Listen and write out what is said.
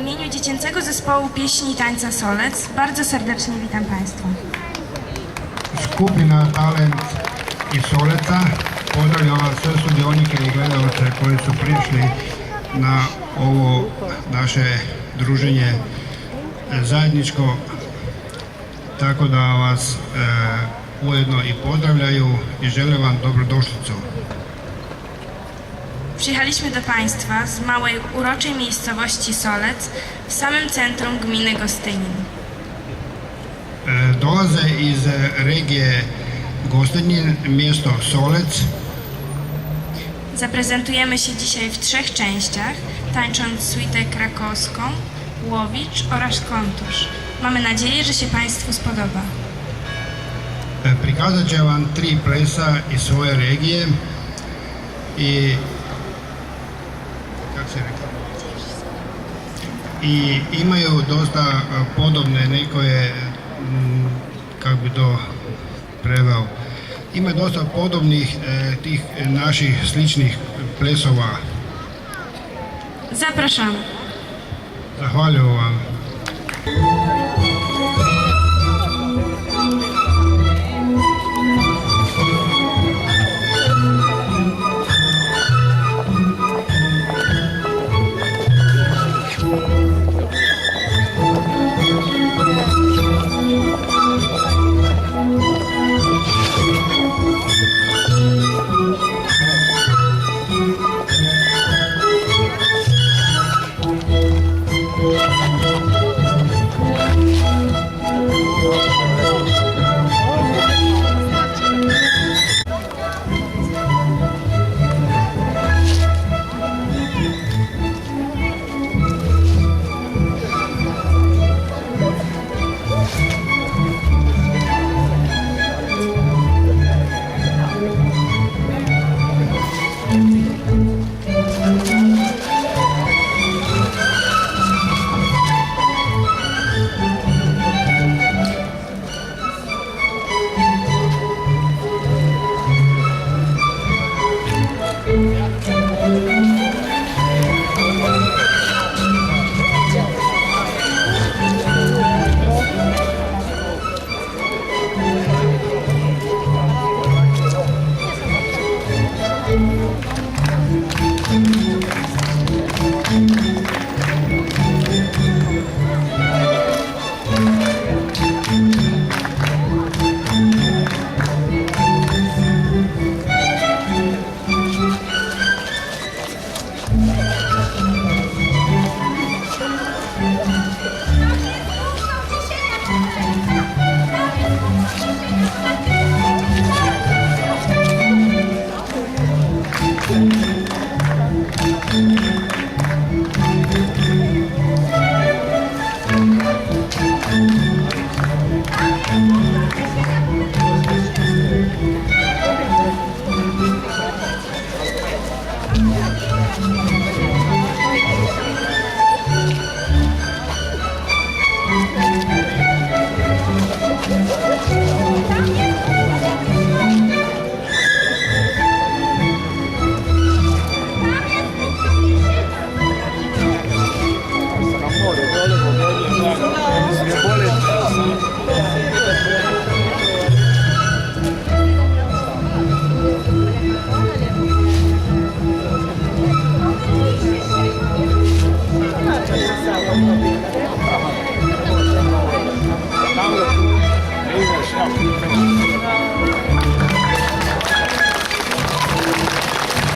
imieniu Dziecięcego Zespołu Pieśni i Tańca Solec bardzo serdecznie witam Państwa. Skupina Talent iz Soleca pozdravljava sve sudionike i gledalce koji su prišli na ovo naše druženje zajedničko, tako da vas e, ujedno i pozdravljaju i žele vam dobrodošlicu. Przyjechaliśmy do Państwa z małej, uroczej miejscowości Solec w samym centrum gminy Gostynin. E, Dolaze iz regije Gostinjin, mjesto Solec, Zaprezentujemy się dzisiaj w trzech częściach, tańcząc suitę krakowską, łowicz oraz kontusz. Mamy nadzieję, że się Państwu spodoba. E, Prikazat će vam tri plesa iz svoje regije i se rekao? I imaju dosta e, podobne nekoje, mm, kako bi to preveo, ima dosta podobnih e, tih naših sličnih plesova. Zapraszamy. Zahvaljujem vam.